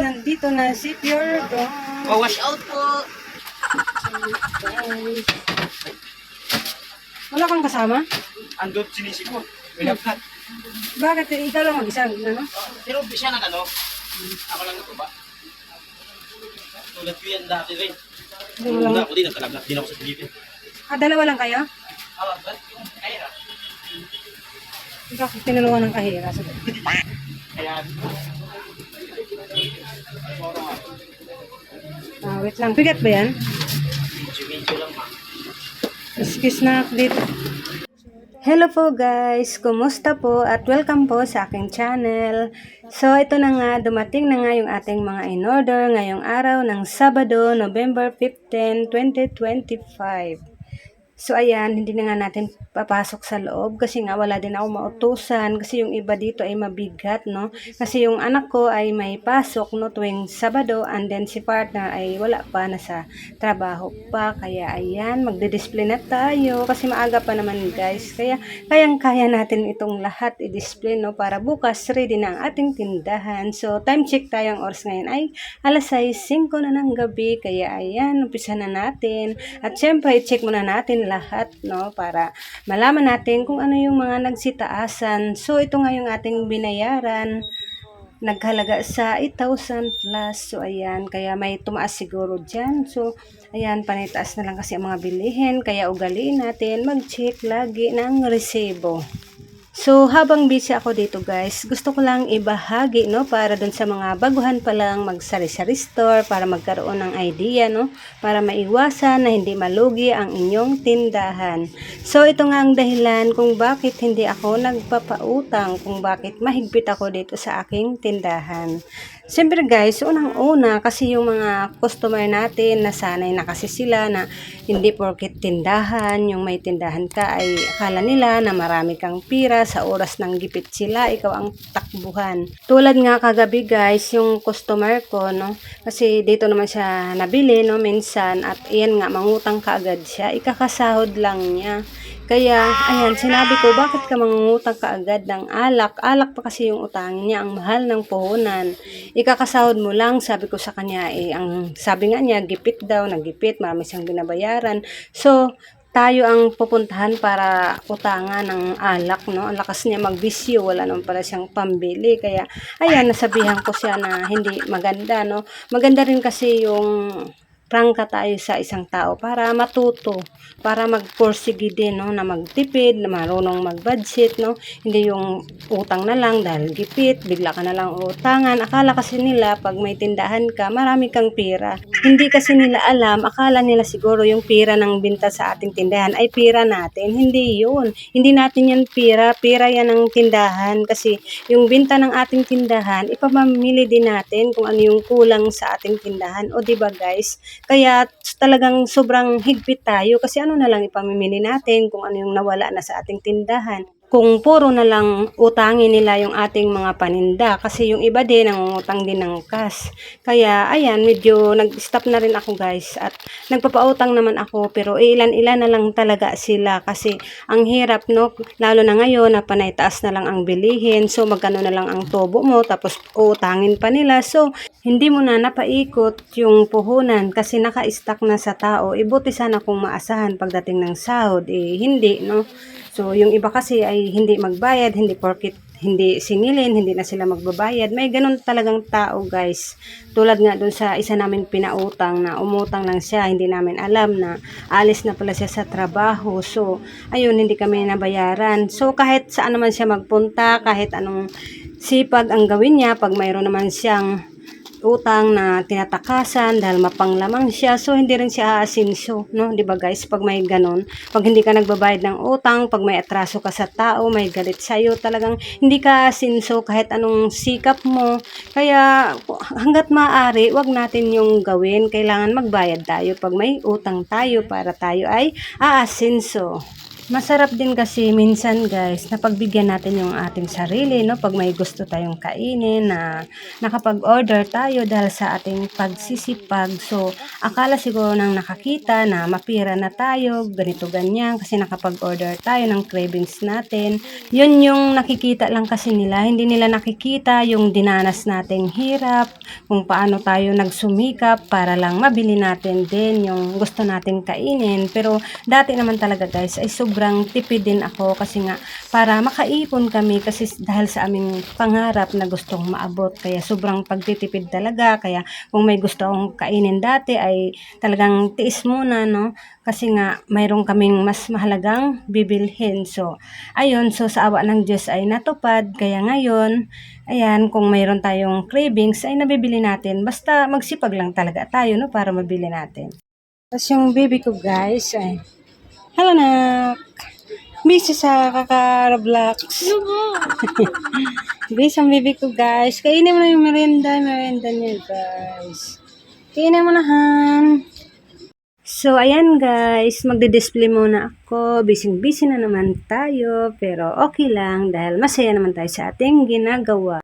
nandito na si Pure Gold. Oh, wash out po. Wala kang kasama? Andot sinisi ko. Pinagkat. Bakit ikaw lang mag-isa? Ano? Pero siya ng ano, ako lang ito ba? Tulad ko yan dati rin. Nung lang. ako din, nagkalaglat din ako sa Philippines. Ah, dalawa lang kayo? Ah, ba't yung kaya? Bakit tinulungan ng kahira? Kaya, Ah, wait lang. Bigat ba yan? Excuse na dito. Hello po guys! Kumusta po at welcome po sa aking channel. So ito na nga, dumating na nga yung ating mga in-order ngayong araw ng Sabado, November 15, 2025. So ayan, hindi na nga natin papasok sa loob kasi nga wala din ako mautusan kasi yung iba dito ay mabigat, no? Kasi yung anak ko ay may pasok no tuwing Sabado and then si partner ay wala pa nasa trabaho pa. Kaya ayan, magde-display na tayo kasi maaga pa naman guys. Kaya kayang-kaya natin itong lahat i-display no para bukas ready na ang ating tindahan. So time check tayo ang oras ngayon ay alas 6.05 na ng gabi. Kaya ayan, umpisa na natin. At syempre, i-check muna natin lahat, no? Para malaman natin kung ano yung mga nagsitaasan. So, ito nga yung ating binayaran. Naghalaga sa 8,000 plus. So, ayan. Kaya may tumaas siguro dyan. So, ayan. Panitaas na lang kasi ang mga bilihin. Kaya ugaliin natin mag-check lagi ng resebo. So, habang busy ako dito guys, gusto ko lang ibahagi, no, para dun sa mga baguhan pa lang magsari-sari store, para magkaroon ng idea, no, para maiwasan na hindi malugi ang inyong tindahan. So, ito nga ang dahilan kung bakit hindi ako nagpapautang, kung bakit mahigpit ako dito sa aking tindahan. Siyempre guys, unang-una kasi yung mga customer natin nasanay na kasi sila na hindi porket tindahan, yung may tindahan ka ay akala nila na marami kang pira sa oras ng gipit sila, ikaw ang takbuhan. Tulad nga kagabi guys, yung customer ko, no, kasi dito naman siya nabili, no, minsan, at iyan nga, mangutang ka agad siya, ikakasahod lang niya. Kaya, ayan, sinabi ko, bakit ka mangungutang ka agad ng alak? Alak pa kasi yung utangin niya, ang mahal ng puhunan. Ikakasahod mo lang, sabi ko sa kanya, eh, ang sabi nga niya, gipit daw, nagipit, marami siyang binabayaran. So, tayo ang pupuntahan para utangan ng alak, no? Ang lakas niya magbisyo, wala naman pala siyang pambili. Kaya, ayan, nasabihan ko siya na hindi maganda, no? Maganda rin kasi yung prangka tayo sa isang tao para matuto, para magporsige din, no, na magtipid, na marunong mag-budget, no, hindi yung utang na lang dahil gipit, bigla ka na lang utangan, akala kasi nila pag may tindahan ka, marami kang pira. Hindi kasi nila alam, akala nila siguro yung pira ng binta sa ating tindahan ay pira natin, hindi yun. Hindi natin yan pira, pira yan ng tindahan kasi yung binta ng ating tindahan, ipamamili din natin kung ano yung kulang sa ating tindahan. O di ba guys? Kaya talagang sobrang higpit tayo kasi ano na lang ipamimili natin kung ano yung nawala na sa ating tindahan. Kung puro na lang utangin nila yung ating mga paninda kasi yung iba din nangungutang din ng cash. Kaya ayan, medyo nag-stop na rin ako guys at nagpapautang naman ako pero ilan-ilan na lang talaga sila kasi ang hirap no, lalo na ngayon na panay taas na lang ang bilihin so magkano na lang ang tubo mo tapos utangin pa nila so hindi mo na napaikot yung puhunan kasi naka-stack na sa tao. Ibuti sana kung maasahan pagdating ng sahod. Eh, hindi, no? So, yung iba kasi ay hindi magbayad, hindi porkit hindi singilin, hindi na sila magbabayad. May ganun talagang tao, guys. Tulad nga dun sa isa namin pinautang na umutang lang siya, hindi namin alam na alis na pala siya sa trabaho. So, ayun, hindi kami nabayaran. So, kahit saan naman siya magpunta, kahit anong sipag ang gawin niya, pag mayroon naman siyang utang na tinatakasan dahil mapanglamang siya. So hindi rin siya aasinso no? Di ba guys? Pag may ganon pag hindi ka nagbabayad ng utang pag may atraso ka sa tao may galit sa iyo talagang hindi ka aasinso kahit anong sikap mo. Kaya hanggat maaari wag natin yung gawin. Kailangan magbayad tayo. Pag may utang tayo para tayo ay aasinso Masarap din kasi minsan guys, napagbigyan natin yung ating sarili, no? Pag may gusto tayong kainin na nakapag-order tayo dahil sa ating pagsisipag. So, akala siguro nang nakakita na mapira na tayo, ganito ganyan, kasi nakapag-order tayo ng cravings natin. Yun yung nakikita lang kasi nila, hindi nila nakikita yung dinanas nating hirap, kung paano tayo nagsumikap para lang mabili natin din yung gusto nating kainin. Pero dati naman talaga guys, ay sobrang tipid din ako kasi nga para makaipon kami kasi dahil sa aming pangarap na gustong maabot. Kaya sobrang pagtitipid talaga. Kaya kung may gusto akong kainin dati ay talagang tiis muna, no? Kasi nga mayroon kaming mas mahalagang bibilhin. So, ayun. So, sa awa ng Diyos ay natupad. Kaya ngayon, ayan, kung mayroon tayong cravings ay nabibili natin. Basta magsipag lang talaga tayo, no? Para mabili natin. Tapos yung baby ko, guys, ay... Hello, nak! Busy sa kaka-vlogs. Busy ang baby ko, guys. Kainin mo na yung merienda. Merienda niya, guys. Kainin mo na, han. So, ayan guys, magdi-display muna ako. Busy-busy na naman tayo, pero okay lang dahil masaya naman tayo sa ating ginagawa.